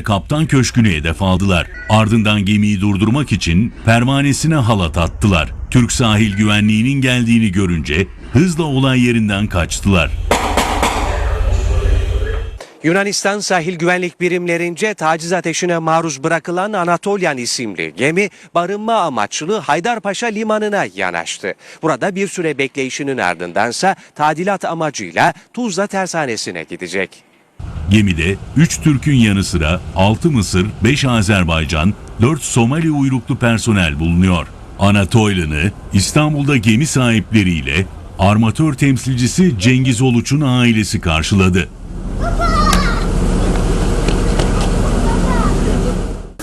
kaptan köşkünü hedef aldılar. Ardından gemiyi durdurmak için pervanesine halat attılar. Türk sahil güvenliğinin geldiğini görünce hızla olay yerinden kaçtılar. Yunanistan sahil güvenlik birimlerince taciz ateşine maruz bırakılan Anatolian isimli gemi barınma amaçlı Haydarpaşa limanına yanaştı. Burada bir süre bekleyişinin ardındansa tadilat amacıyla Tuzla tersanesine gidecek. Gemide 3 Türk'ün yanı sıra 6 Mısır, 5 Azerbaycan, 4 Somali uyruklu personel bulunuyor. Anatolya'nı İstanbul'da gemi sahipleriyle armatör temsilcisi Cengiz Oluç'un ailesi karşıladı.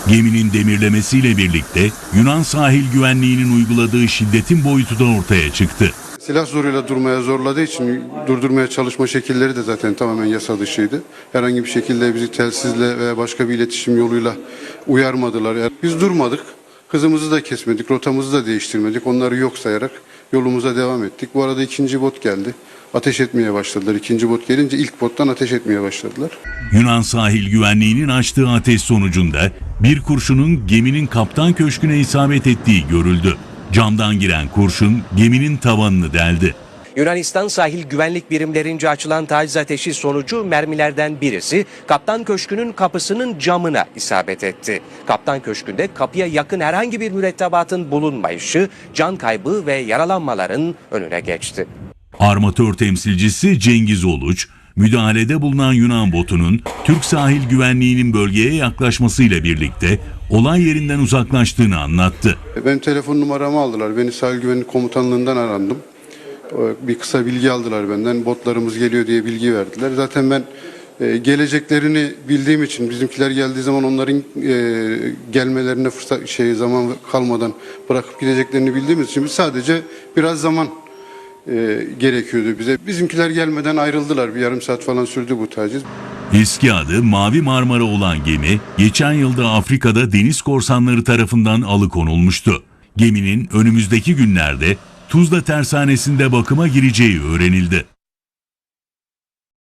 Geminin demirlemesiyle birlikte Yunan sahil güvenliğinin uyguladığı şiddetin boyutu da ortaya çıktı. Silah zoruyla durmaya zorladığı için durdurmaya çalışma şekilleri de zaten tamamen yasa dışıydı. Herhangi bir şekilde bizi telsizle veya başka bir iletişim yoluyla uyarmadılar. Yani biz durmadık. Hızımızı da kesmedik, rotamızı da değiştirmedik. Onları yok sayarak yolumuza devam ettik. Bu arada ikinci bot geldi. Ateş etmeye başladılar. İkinci bot gelince ilk bottan ateş etmeye başladılar. Yunan sahil güvenliğinin açtığı ateş sonucunda bir kurşunun geminin kaptan köşküne isabet ettiği görüldü. Camdan giren kurşun geminin tavanını deldi. Yunanistan sahil güvenlik birimlerince açılan taciz ateşi sonucu mermilerden birisi Kaptan Köşkü'nün kapısının camına isabet etti. Kaptan Köşkü'nde kapıya yakın herhangi bir mürettebatın bulunmayışı can kaybı ve yaralanmaların önüne geçti. Armatör temsilcisi Cengiz Oluç, müdahalede bulunan Yunan botunun Türk sahil güvenliğinin bölgeye yaklaşmasıyla birlikte olay yerinden uzaklaştığını anlattı. Benim telefon numaramı aldılar. Beni sahil güvenlik komutanlığından arandım. Bir kısa bilgi aldılar benden. Botlarımız geliyor diye bilgi verdiler. Zaten ben e, geleceklerini bildiğim için bizimkiler geldiği zaman onların e, gelmelerine fırsat şey zaman kalmadan bırakıp gideceklerini bildiğimiz için biz sadece biraz zaman e, gerekiyordu bize. Bizimkiler gelmeden ayrıldılar. Bir yarım saat falan sürdü bu taciz. Eski adı Mavi Marmara olan gemi, geçen yılda Afrika'da deniz korsanları tarafından alıkonulmuştu. Geminin önümüzdeki günlerde Tuzla Tersanesi'nde bakıma gireceği öğrenildi.